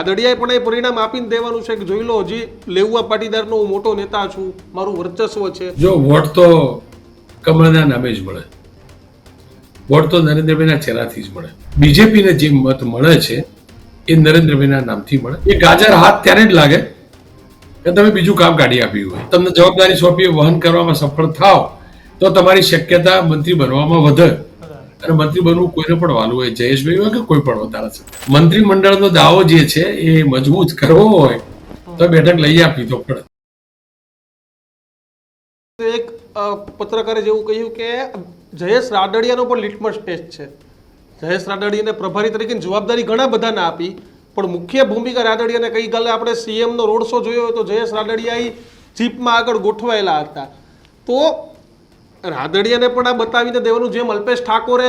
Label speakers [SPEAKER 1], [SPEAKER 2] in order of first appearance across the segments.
[SPEAKER 1] રાદડિયાએ પણ એ પરિણામ આપીને દેવાનું છે કે જોઈ લો, હજી આ પાટીદારનો હું મોટો નેતા છું, મારું વર્ચસ્વ છે.
[SPEAKER 2] જો વોટ તો કમળના નામે જ મળે. વોટ તો નરેન્દ્રભાઈના ચહેરાથી જ મળે. બીજેપીને જે મત મળે છે, એ નરેન્દ્રભાઈના નામથી મળે. એ ગાજર હાથ ત્યારે જ લાગે કે તમે બીજું કામ કાઢી આપ્યું હોય. તમને જવાબદારી સોંપી, વહન કરવામાં સફળ થાવ તો તમારી શક્યતા મંત્રી બનવામાં વધે. અને મંત્રી બનવું કોઈને પણ વાલું હોય, જયેશભાઈ હોય કે કોઈ પણ ધારાસભ્ય મંત્રીમંડળનો દાવો જે છે એ મજબૂત કરવો હોય, તો બેઠક લઈ આપી તો પડે
[SPEAKER 1] એક પત્રકારે જેવું કહ્યું કે જયેશ રાદડિયાનો પણ લિટમસ ટેસ્ટ છે. જયેશ રાદડિયાને પ્રભારી તરીકેની જવાબદારી ઘણા બધાને આપી, પણ મુખ્ય ભૂમિકા રાદડિયાને કઈ કાલે આપણે સીએમનો રોડ શો જોયો હોય તો જયેશ રાદડિયા ઈ જીપમાં આગળ ગોઠવાયેલા હતા. તો રાદડિયાને પણ આ બતાવીને દેવાનું જેમ અલ્પેશ ઠાકોરે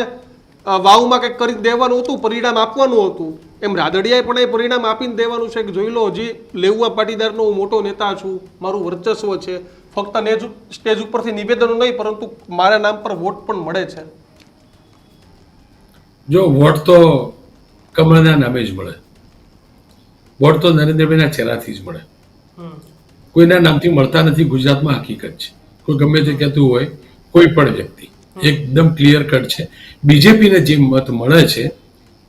[SPEAKER 1] વાવમાં કંઈક કરી દેવાનું હતું પરિણામ આપવાનું હતું એમ રાદડિયાએ પણ એ પરિણામ આપીને દેવાનું છે કે જોઈ લો હજી લેઉવા પાટીદારનો હું મોટો નેતા છું મારું વર્ચસ્વ છે ફક્ત નેજ સ્ટેજ ઉપરથી નિવેદનો નહીં પરંતુ મારા નામ પર વોટ પણ મળે છે.
[SPEAKER 2] જો વોટ તો કમળના નામે જ મળે. વોટ તો નરેન્દ્રભાઈના ચહેરાથી જ મળે. કોઈના નામથી મળતા નથી ગુજરાતમાં હકીકત છે. કોઈ ગમે તે કહેતું હોય કોઈ પણ વ્યક્તિ. એકદમ ક્લિયર કટ છે. બીજેપીને જે મત મળે છે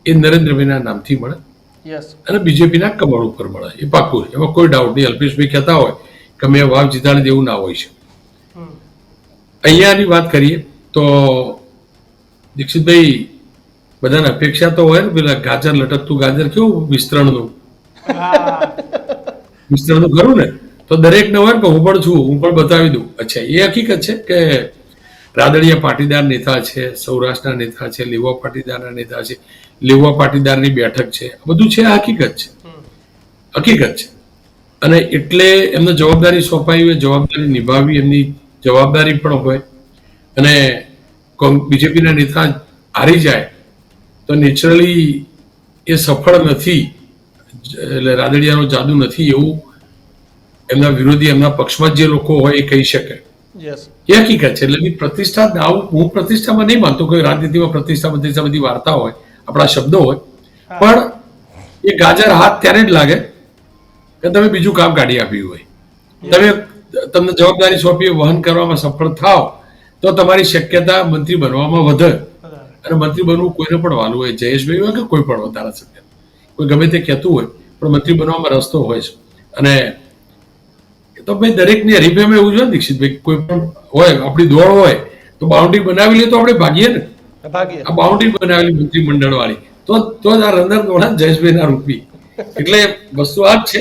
[SPEAKER 2] એ નરેન્દ્રભાઈના નામથી મળે. અને બીજેપીના કમળ ઉપર મળે. એ પાકું એમાં કોઈ ડાઉટ નહીં. અલ્પેશભાઈ કહેતા હોય કે મેં વાવ જીતાડી દેવું ના હોય છે. અહીંયાની વાત કરીએ તો દીક્ષિતભાઈ બધાને અપેક્ષા તો હોય ને પેલા ગાજર લટકતું ગાજર કેવું વિસ્તરણનું? વિસ્તરણનું ખરું ને? તો દરેકને હોય કે હું પણ છું હું પણ બતાવી દઉં. અચ્છા એ હકીકત છે કે રાદડિયા પાટીદાર નેતા છે સૌરાષ્ટ્રના નેતા છે લેવા પાટીદારના નેતા છે લેવા પાટીદારની બેઠક છે આ બધું છે આ હકીકત છે. હકીકત છે. અને એટલે એમને જવાબદારી સોંપાઈ હોય જવાબદારી નિભાવી એમની જવાબદારી પણ હોય. અને બીજેપીના નેતા હારી જાય તો નેચરલી એ સફળ નથી એટલે રાદડિયાનો જાદુ નથી એવું એમના વિરોધી એમના પક્ષમાં જે લોકો હોય એ કહી શકે. એ હકીકત છે. એટલે પ્રતિષ્ઠા હું પ્રતિષ્ઠામાં નહીં માનતો કોઈ રાજનીતિમાં પ્રતિષ્ઠા પ્રતિષ્ઠા બધી વાર્તા હોય આપણા શબ્દો હોય. પણ એ ગાજર હાથ ત્યારે જ લાગે કે તમે બીજું કામ કાઢી આપ્યું હોય. તમે તમને જવાબદારી સોંપી વહન કરવામાં સફળ થાવ તો તમારી શક્યતા મંત્રી બનવામાં વધે. અને મંત્રી બનવું કોઈને પણ વાલું હોય જયેશભાઈ હોય કે કોઈ પણ તારા સભ્ય કોઈ ગમે તે કહેતું હોય પણ મંત્રી બનવામાં રસ્તો હોય છે. અને તો ભાઈ દરેકની હરીફાઈમાં એવું છે ને દીક્ષિતભાઈ કોઈ પણ હોય આપણી દોડ હોય તો બાઉન્ડ્રી બનાવી લઈએ તો આપણે ભાગીએ ને. આ બાઉન્ડ્રી બનાવેલી મંત્રીમંડળ વાળી તો તો જ આ રંધર દોડા જયેશભાઈના રૂપી. એટલે વસ્તુ આ જ છે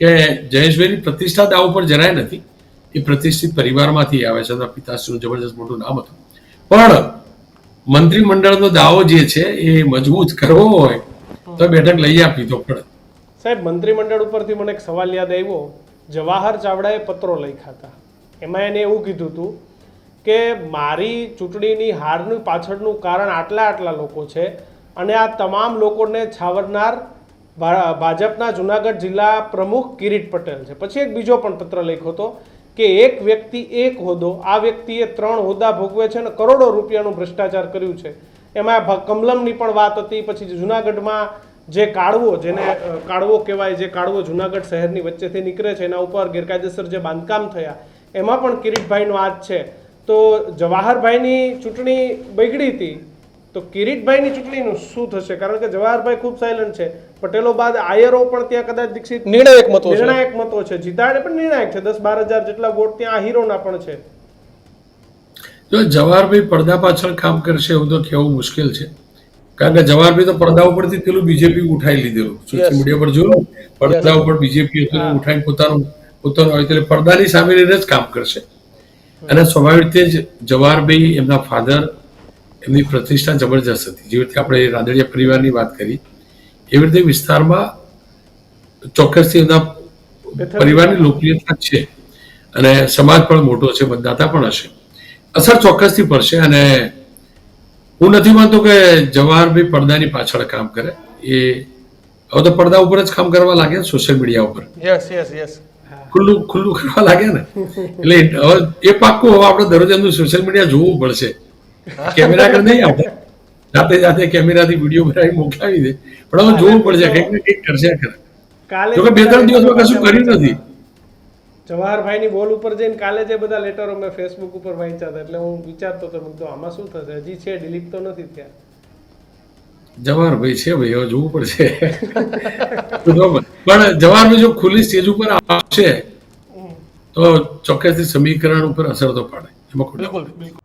[SPEAKER 2] કે જયેશભાઈની પ્રતિષ્ઠા દાવ ઉપર જરાય નથી. એ પ્રતિષ્ઠિત પરિવારમાંથી આવે છે પિતાશ્રીનું જબરજસ્ત મોટું નામ હતું. પણ મંત્રીમંડળનો દાવો જે છે એ મજબૂત કરવો હોય તો બેઠક લઈ આપી તો પડે
[SPEAKER 3] સાહેબ મંત્રીમંડળ ઉપરથી મને એક સવાલ યાદ આવ્યો. જવાહર ચાવડાએ પત્રો લખ્યા હતા. એમાં એને એવું કીધું હતું કે મારી ચૂંટણીની હારની પાછળનું કારણ આટલા આટલા લોકો છે અને આ તમામ લોકોને છાવરનાર ભાજપના જુનાગઢ જિલ્લા પ્રમુખ કિરીટ પટેલ છે. પછી એક બીજો પણ પત્ર લખ્યો હતો કે એક વ્યક્તિ એક હોદ્દો, આ વ્યક્તિએ ત્રણ હોદ્દા ભોગવે છે અને કરોડો રૂપિયાનું ભ્રષ્ટાચાર કર્યું છે. એમાં કમલમની પણ વાત હતી, પછી જુનાગઢમાં જે કાળવો જેને કાળવો કહેવાય જે કાળવો જુનાગઢ શહેરની વચ્ચેથી નીકળે છે એના ઉપર ગેરકાયદેસર જે બાંધકામ થયા એમાં પણ કિરીટભાઈનો હાથ છે. તો જવાહરભાઈની ચૂંટણી બગડી હતી તો કિરીટભાઈની ચૂંટણીનું શું થશે? કારણ કે જવાહરભાઈ ખૂબ સાયલન્ટ છે. પટેલો બાદ આયરો પણ ત્યાં કદાચ દીક્ષિત
[SPEAKER 1] નિર્ણાયક મતો
[SPEAKER 3] નિર્ણાયક મતો છે. જીતાડે પણ નિર્ણાયક છે. દસ બાર હજાર જેટલા વોટ ત્યાં આ હીરોના પણ છે.
[SPEAKER 2] જો જવાહરભાઈ પડદા પાછળ કામ કરશે એવું તો કહેવું મુશ્કેલ છે. કારણ કે જવાહરભાઈ તો પડદા ઉપરથી પેલું બીજેપી ઉઠાઈ લીધેલું. સોશિયલ મીડિયા પર જોયું. પડદા ઉપર બીજેપી ઉઠાઈને પોતાનું પોતાનું આવ્યું એટલે પડદાની સામે રહીને જ કામ કરશે. અને સ્વાભાવિક રીતે જ જવાહરભાઈ એમના ફાધર એમની પ્રતિષ્ઠા જબરજસ્ત હતી. જેવી રીતે આપણે રાદડિયા પરિવારની વાત કરી એવી રીતે વિસ્તારમાં ચોક્કસથી એમના પરિવારની લોકપ્રિયતા છે. અને સમાજ પણ મોટો છે મતદાતા પણ હશે. અસર ચોક્કસથી પડશે અને હું નથી માનતો કે જવાહરભાઈ પડદાની પાછળ કામ કરે. એ હવે તો પડદા ઉપર જ કામ કરવા લાગે સોશિયલ મીડિયા ઉપર.
[SPEAKER 1] યસ યસ યસ
[SPEAKER 2] ખુલ્લું ખુલ્લું કરવા લાગ્યા ને. એટલે હવે એ પાક્કું હવે આપણે દરરોજ એમનું સોશિયલ મીડિયા જોવું પડશે. કેમેરા આગળ નહીં આપણે જાતે જાતે કેમેરાથી વીડિયો બનાવી મોકલાવી દે. પણ હવે જોવું પડશે કંઈક ને કંઈક કરશે ખરા જોકે બે ત્રણ દિવસમાં કશું કર્યું નથી.
[SPEAKER 3] જવાહરભાઈની બોલ ઉપર જઈને કાલે જે બધા લેટરો મેં ફેસબુક ઉપર વાંચ્યા હતા એટલે હું વિચારતો હતો તો આમાં શું થશે? હજી છે ડિલીટ તો નથી થયા.
[SPEAKER 2] જવાહરભાઈ છે ભાઈ હવે જોવું પડશે. પણ જવાહરભાઈ જો ખુલ્લી સ્ટેજ ઉપર આવશે તો ચોક્કસથી સમીકરણ ઉપર અસર તો પાડે. એમાં
[SPEAKER 1] બિલકુલ બિલકુલ.